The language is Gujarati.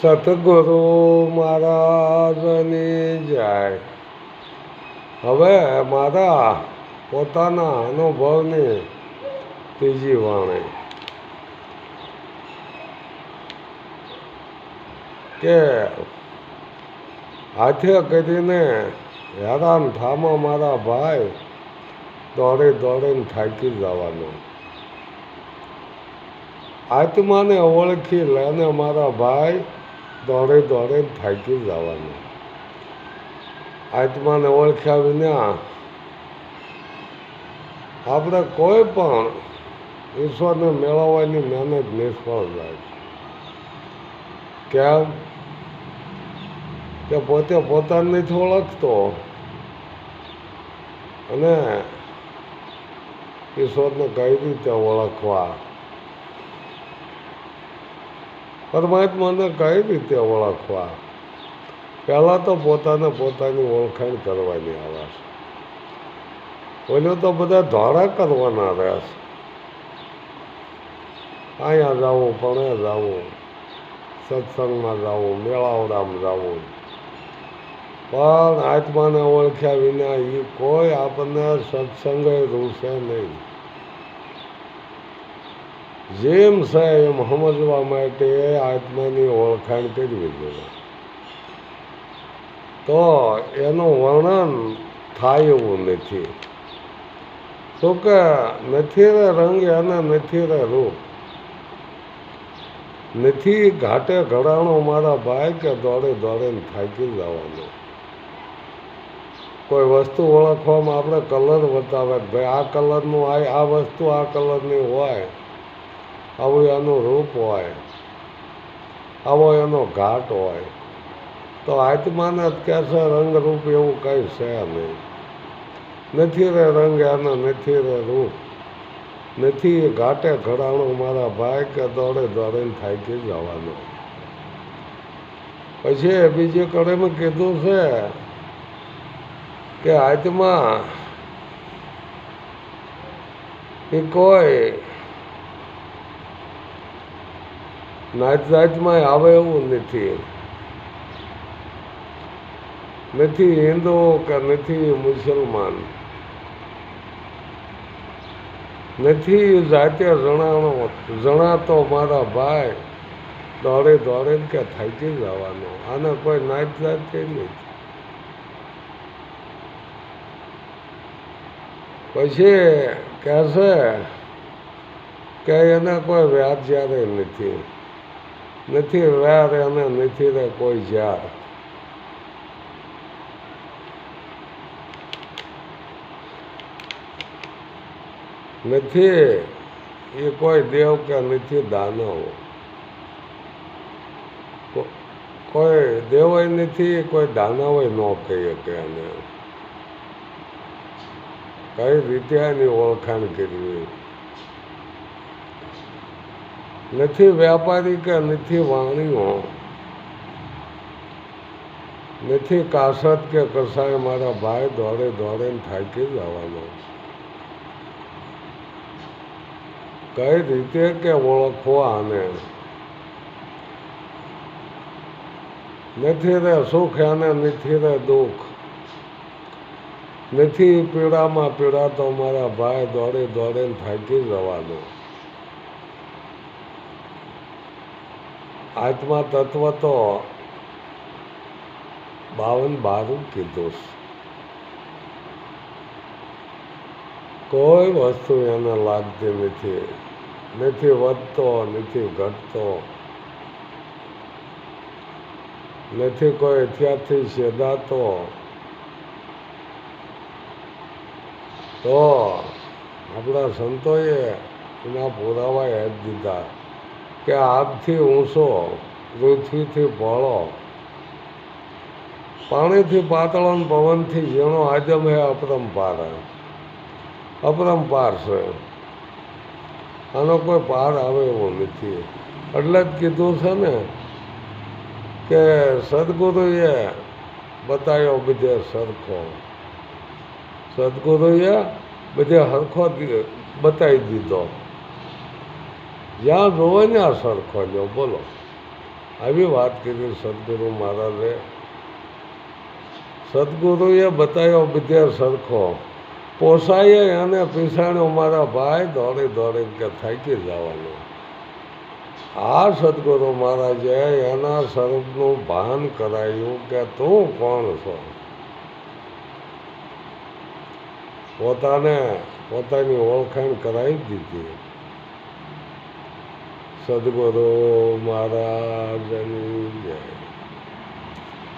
સતગુરુ મહારાજની જાય. હવે મારા પોતાના અનુભવની ત્રીજી વાણી. કે હાથે કરીને હેરાન થામાં મારા ભાઈ દોડી દોડીને થાકી જવાનો. આત્માને ઓળખી લઈને મારા ભાઈ દોડી દોડે થાકી જવાનું. આત્માને ઓળખ્યા વિના આપણે કોઈ પણ ઈશ્વરને મેળવવાની મહેનત નિષ્ફળ જાય કેમ? કે પોતે પોતાને નથી ઓળખતો. અને ઈશ્વરને કઈ રીતે ઓળખવા? પરમાત્માને કઈ રીતે ઓળખવા? પહેલાં તો પોતાને પોતાની ઓળખાણ કરવાની આવે છે. ઓલો તો બધા ધોળા કરવાના રહેશે અહીંયા જવું પણ જવું સત્સંગમાં જવું મેળાવડામાં જવું પણ આત્માને ઓળખ્યા વિના એ કોઈ આપણને સત્સંગે રૂસે નહીં. જેમ છે એમ સમજવા માટે આત્માની ઓળખાણ કરવી જોઈએ તો એનું વર્ણન થાય એવું નથી. શું કે નથી રે રંગ અને નથી રે રૂપ. નથી ઘાટે ઘડાણો મારા ભાઈ કે દોડે દોડે થાકી જવાનું. કોઈ વસ્તુ ઓળખવામાં આપણે કલર બતાવે ભાઈ આ કલરનું આ આ વસ્તુ આ કલરની હોય. આવું એનું રૂપ હોય આવો એનો ઘાટ હોય, તો આત્માને કહેશે, રંગરૂપ એવું કંઈ છે નહીં. નથી રે રંગ એના, નથી રે રૂપ. નથી ઘાટે ઘડાણો મારા ભાઈ કે દોડે દોડીને થાકી જવાનો. પછી બીજી કડેમાં કીધું છે કે આત્મા એ કોઈ જાતમાં આવે એવું નથી. નથી હિન્દુ કે નથી મુસલમાન. નથી જાતે જણાણો, જણાતો મારા ભાઈ, દોડે દોડે કે થાકી જવાનો. આને કોઈ નાચ જાત નથી પછી કહેશે કે એને કોઈ વ્યાજ જ્યારે નથી. નથી, રાર એને નથી રે કોઈ જ્યાર નથી એ કોઈ દેવ કે નથી દાનવ કોઈ દેવ નથી, કોઈ દાનવ ન કહી શકે એને. કઈ રીતે એની ઓળખાણ કરવી? નથી વ્યાપારી કે નથી વાણીઓ, નથી કાસત કે કસાય મારા ભાઈ દોડે દોડે થાકી જવાનો. કઈ રીતે કે ઓળખો આને? નથી રે સુખ અને નથી રે દુઃખ. નથી પીડામાં પીડાતો મારા ભાઈ દોડે દોડે થાકી જવાનો. આત્મા તત્વ તો બાવન બારું કીધું. કોઈ વસ્તુ એને લાગતી નથી. નથી વધતો, નથી ઘટતો. નથી કોઈ ત્યાંથી સેદાતો તો આપણા સંતોએ એના પુરાવા યાદ દીધા. કે આગથી ઊંચો પૃથ્વીથી ભળો. પાણીથી પાતળો ને પવનથી જેનો આદમ હે અપરંપાર. અપરંપાર છે. આનો કોઈ પાર આવે એવો નથી. એટલે જ કીધું છે ને કે સદગુરુએ બતાવ્યો બધે સરખો. સદગુરુએ બધે સરખો બતાવી દીધો. જ્યાં જોવે આ સરખો જો બોલો. આવી વાત કરી સદગુરુ મહારાજે. સદગુરુએ બતાવ્યો બધે સરખો. પોસાય એને પીસાણ્યો મારા ભાઈ દોડી દોડી કે થાકી જવાનું. આ સદગુરુ મહારાજે એના સ્વરૂપનું ભાન કરાયું કે તું કોણ છો? પોતાને પોતાની ઓળખાણ કરાવી દીધી. સદગુરુ મહારાજની જય.